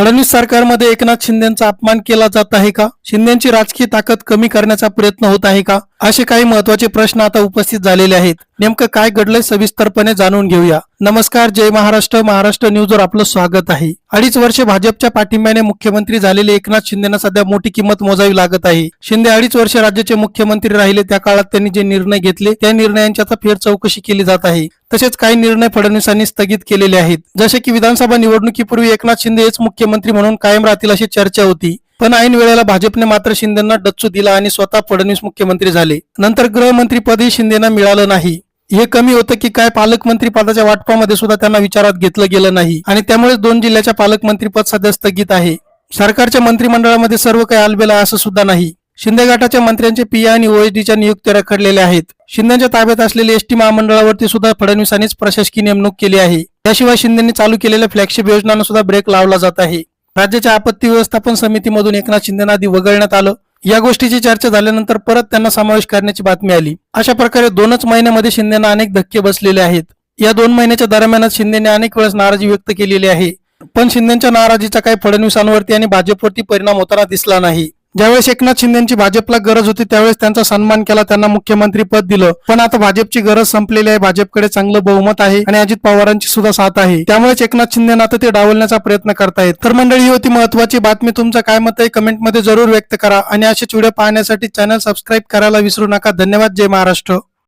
फडणवीस सरकारमध्ये एकनाथ शिंदेचा अपमान केला जात आहे का? शिंदेची राजकीय ताकद कमी करण्याचा प्रयत्न होत आहे का? असे काही महत्त्वाचे प्रश्न आता उपस्थित झालेले आहेत. नेमकं काय घडलंय सविस्तरपणे जाणून घेऊया. नमस्कार जय महाराष्ट्र. महाराष्ट्र न्यूजवर आपलं स्वागत आहे. अडीच वर्षे भाजपच्या पाठिंब्याने मुख्यमंत्री झालेले एकनाथ शिंदेना सध्या मोठी किंमत मोजावी लागत आहे. शिंदे अडीच वर्ष राज्याचे मुख्यमंत्री राहिले त्या काळात त्यांनी जे निर्णय घेतले त्या निर्णयांची आता फेर चौकशी केली जात आहे. तसेच काही निर्णय फडणवीसांनी स्थगित केलेले आहेत. जसे की विधानसभा निवडणुकीपूर्वी एकनाथ शिंदे हेच मुख्यमंत्री म्हणून कायम राहतील अशी चर्चा होती. पण ऐन वेळेला भाजपने मात्र शिंदेना डच्चू दिला आणि स्वतः फडणवीस मुख्यमंत्री झाले. नंतर गृहमंत्री पदही शिंदेना मिळालं नाही. हे कमी होतं की काय पालकमंत्री पदाच्या वाटपामध्ये सुद्धा त्यांना विचारात घेतलं गेलं नाही. आणि त्यामुळे दोन जिल्ह्याच्या पालकमंत्री पद सध्या स्थगित आहे. सरकारच्या मंत्रिमंडळामध्ये सर्व काही आलबेला असं सुद्धा नाही. शिंदे गटाच्या मंत्र्यांचे पी आणि ओएसडीच्या नियुक्त्या रखडलेल्या आहेत. शिंदेच्या ताब्यात असलेले एसटी महामंडळावरती सुद्धा फडणवीसांनीच प्रशासकीय नेमणूक केली आहे. त्याशिवाय शिंदेनी चालू केलेल्या फ्लॅगशिप योजनांना सुद्धा ब्रेक लावला जात आहे. राज्याच्या आपत्ती व्यवस्थापन समितीमधून एकनाथ शिंदेना आधी वगळण्यात आलं. या गोष्टीची चर्चा झाल्यानंतर परत त्यांना समावेश करण्याची बातमी आली. अशा प्रकारे दोनच महिन्यामध्ये शिंदेना अनेक धक्के बसलेले आहेत. या दोन महिन्याच्या दरम्यानच शिंदेने अनेक वेळेस नाराजी व्यक्त केलेली आहे. पण शिंदेच्या नाराजीचा काही फडणवीसांवरती आणि भाजपवरती परिणाम होताना दिसला नाही. ज्यावेळेस एकनाथ शिंदेची भाजपला गरज होती त्यावेळेस त्यांचा सन्मान केला त्यांना मुख्यमंत्री पद दिलं. पण आता भाजपची गरज संपलेली आहे भाजपकडे चांगलं बहुमत आहे आणि अजित पवारांची सुद्धा साथ आहे. त्यामुळेच एकनाथ शिंदे आता ते डावलण्याचा प्रयत्न करतायत. तर मंडळी ही होती महत्वाची बातमी. तुमचं काय मत आहे कमेंटमध्ये जरूर व्यक्त करा आणि असेच व्हिडिओ पाहण्यासाठी चॅनल सबस्क्राईब करायला विसरू नका. धन्यवाद. जय महाराष्ट्र.